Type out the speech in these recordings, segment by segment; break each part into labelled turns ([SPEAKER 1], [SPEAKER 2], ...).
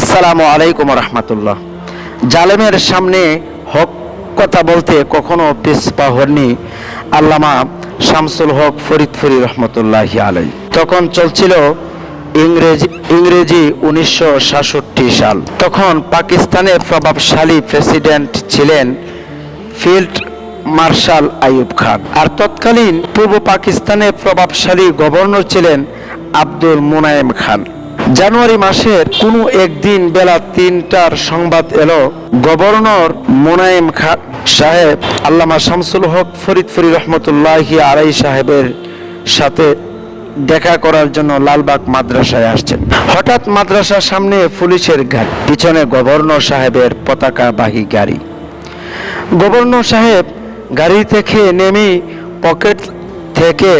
[SPEAKER 1] আসসালামু আলাইকুম রহমতুল্লাহ জালেমের সামনে হক কথা বলতে কখনো পিসপা হননি আল্লামা শামসুল হক ফরিদফুরি রহমতুল্লাহ আলাই। তখন চলছিল ইংরেজি ইংরেজি উনিশশো সাতষট্টি সাল। তখন পাকিস্তানের প্রভাবশালী প্রেসিডেন্ট ছিলেন ফিল্ড মার্শাল আইয়ুব খান। আর তৎকালীন পূর্ব পাকিস্তানের প্রভাবশালী গভর্নর ছিলেন আব্দুল মুনায়েম খান। জানুয়ারি মাসের কোনো একদিন বেলা তিনটার সংবাদ এলো। গভর্নর মুনায়েম খান সাহেব, আল্লামা শামসুল হক ফরিদফুরি রহমতুল্লাহি আলাই সাহেবের সাথে দেখা করার জন্য লালবাগ মাদ্রাসায় আসছেন। হঠাৎ মাদ্রাসার সামনে পুলিশের গাড়ি পিছনে গভর্নর সাহেবের পতাকাবাহী গাড়ি। গভর্নর সাহেব গাড়ি থেকে নেমে পকেট থেকে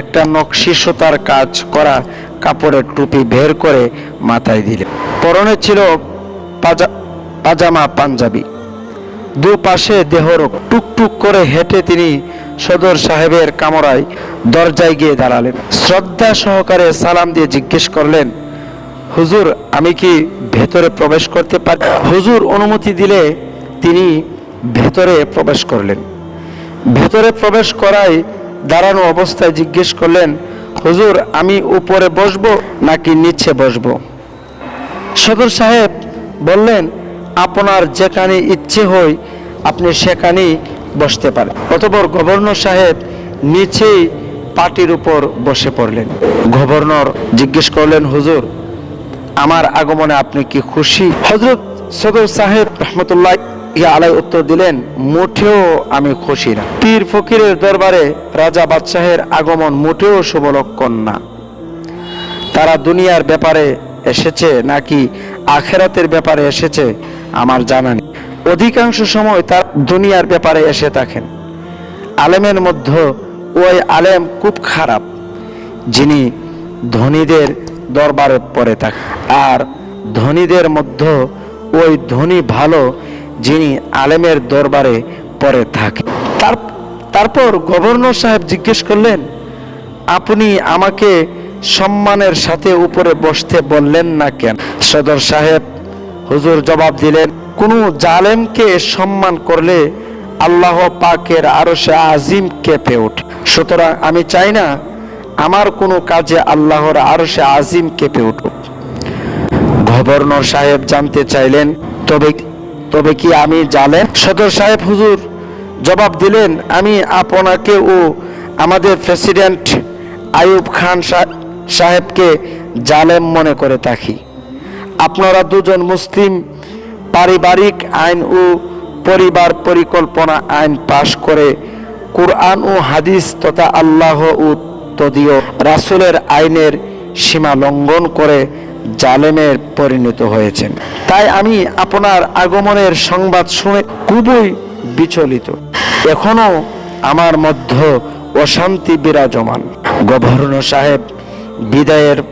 [SPEAKER 1] একটা নকশি সুতার কাজ করা কাপড়ের টুপি বের করে মাথায় দিলেন পরনে ছিল পাজামা পাঞ্জাবি। দুপাশে দেহরক টুকটুক করে হেঁটে তিনি সদর সাহেবের কামরায় দরজায় গিয়ে দাঁড়ালেন। শ্রদ্ধা সহকারে সালাম দিয়ে জিজ্ঞেস করলেন, হুজুর, আমি কি ভেতরে প্রবেশ করতে পারি? হুজুর অনুমতি দিলে তিনি ভেতরে প্রবেশ করলেন। ভেতরে প্রবেশ করায় দাঁড়ানো অবস্থায় জিজ্ঞেস করলেন হুজুর, আমি উপরে বসবো নাকি নিচে বসবো? সদর সাহেব বললেন, আপনার যেখানে ইচ্ছে হয়, আপনি সেখানেই বসতে পারেন। অতপর গভর্নর সাহেব নিচেই পাটির উপর বসে পড়লেন। গভর্নর জিজ্ঞেস করলেন, হুজুর, আমার আগমনে আপনি কি খুশি? হজরত সদর সাহেব রহমতুল্লাহ ইয়া আলাই উত্তর দিলেন, মোটেও আমি খুশি না। পীর ফকিরের দরবারে রাজা বাদশাহের আগমন মোটেও শুভ লক্ষণ না। তারা দুনিয়ার ব্যাপারে এসেছে নাকি আখেরাতের ব্যাপারে এসেছে, আমার জানা নেই। অধিকাংশ সময় তার দুনিয়ার ব্যাপারে এসে থাকেন। আলেমের মধ্যে ওই আলেম খুব খারাপ, যিনি ধনীদের দরবারে পড়ে থাকে আর ধনীদের মধ্যে ওই ধনী ভালো যিনি আলেমের দরবারে পরে থাকে। তার তারপর গভর্নর সাহেব জিজ্ঞেস করলেন, আপনি আমাকে সম্মানের সাথে উপরে বসতে বললেন না কেন? সদর সাহেব হুজুর জবাব দিলেন, কোনো জালেমকে সম্মান করলে আল্লাহ পাকের আরও সে আজিম কেঁপে ওঠে। সুতরাং আমি চাই না আমার কোনো কাজে আল্লাহর আরও সে আজিম কেঁপে উঠুক। গভর্নর সাহেব জানতে চাইলেন, তবে তবে কি আমি জালেম? সদর সাহেব হুজুর জবাব দিলেন, আমি আপনাকে ও আমাদের প্রেসিডেন্ট আইয়ুব খান সাহেবকে জালেম মনে করে থাকি। আপনারা দুজন মুসলিম পারিবারিক আইন ও পরিবার পরিকল্পনা আইন পাশ করে কোরআন ও হাদিস তথা আল্লাহ ও তদীয় রাসূলের আইনের সীমা লঙ্ঘন করে জালেমের পরিণত হয়েছেন। তাই আমি আপনার আগমনের সংবাদ শুনে খুবই বিচলিত। এখনও আমার মধ্যে অশান্তি বিরাজমান। গভর্নর সাহেব বিদায়ের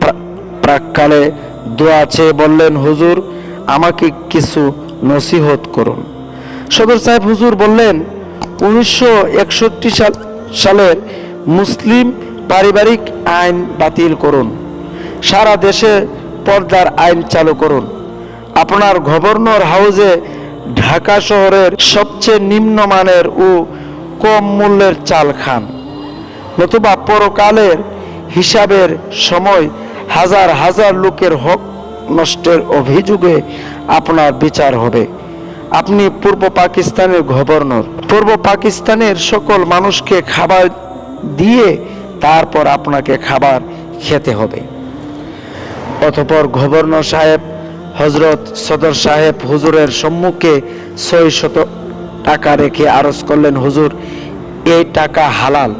[SPEAKER 1] প্রা- প্রাককালে দোয়া চেয়ে বললেন, হুজুর, আমাকে কিছু নসিহত করুন। সদর সাহেব হুজুর বললেন, উনিশশো একষট্টি সাল সালের মুসলিম পারিবারিক আইন বাতিল করুন। সারা দেশে পর্দার আইন চালু করুন। আপনার গভর্নর হাউসে ঢাকা শহরের সবচেয়ে নিম্নমানের ও কম মূল্যের চাল খান। নতুবা পরকালের হিসাবের সময় হাজার হাজার লোকের হক নষ্টের অভিযোগে আপনার বিচার হবে। আপনি পূর্ব পাকিস্তানের গভর্নর। পূর্ব পাকিস্তানের সকল মানুষকে খাবার দিয়ে তারপর আপনাকে খাবার খেতে হবে। অতপর গভর্নর সাহেব হজরত সদর সাহেব হুজুরের সম্মুখে ছয় শত টাকা রেখে আরজ করলেন, হুজুর, এই টাকা হালাল,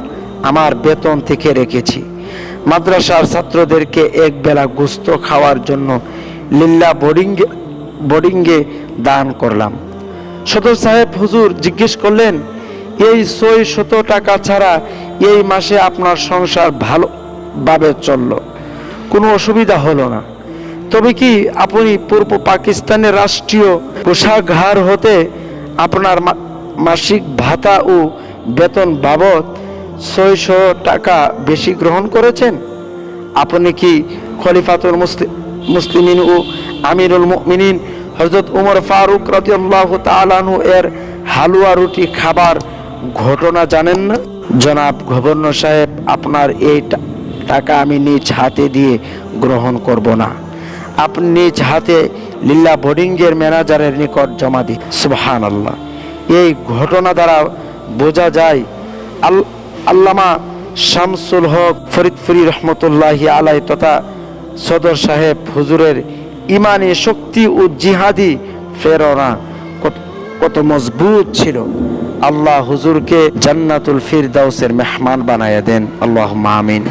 [SPEAKER 1] আমার বেতন থেকে রেখেছি। মাদ্রাসার ছাত্রদেরকে এক বেলা গুস্ত খাওয়ার জন্য লিল্লা বোর্ডিংয়ে বোর্ডিংয়ে দান করলাম। সদর সাহেব হুজুর জিজ্ঞেস করলেন, এই ছয় শত টাকা ছাড়া এই মাসে আপনার সংসার ভালোভাবে চলল? কোনো অসুবিধা হলো না। তবে কি আপনি পূর্ব পাকিস্তানের রাষ্ট্রীয় কোষাগার হতে আপনার মাসিক ভাতা ও বেতন বাবদ ছয়শো টাকা বেশি গ্রহণ করেছেন? আপনি কি খলিফাতুল মুসলিম মুসলিমিন ও আমিরুল মুমিনিন? হজরত উমর ফারুক রাদিয়াল্লাহ তাআলাহু এর হালুয়া রুটি খাবার ঘটনা জানেন না? জনাব গভর্নর সাহেব, আপনার এই টাকা আমি নিজ হাতে দিয়ে গ্রহণ করব না। আপনি নিজ হাতে লীলা বোর্ডিংয়ের ম্যানেজারের নিকট জমা দিন। সুবহান আল্লাহ এই ঘটনা দ্বারা বোঝা যায়, আল আল্লামা শামসুল হক ফরিদফুরি রহমতুল্লাহি আলাই তথা সদর সাহেব হুজুরের ইমানি শক্তি ও জিহাদি প্রেরণা কত- মজবুত ছিল। আল্লাহ হুজুরকে জান্নাতুল ফিরদাউসের মেহমান বানায়া দেন। আল্লাহ আমিন।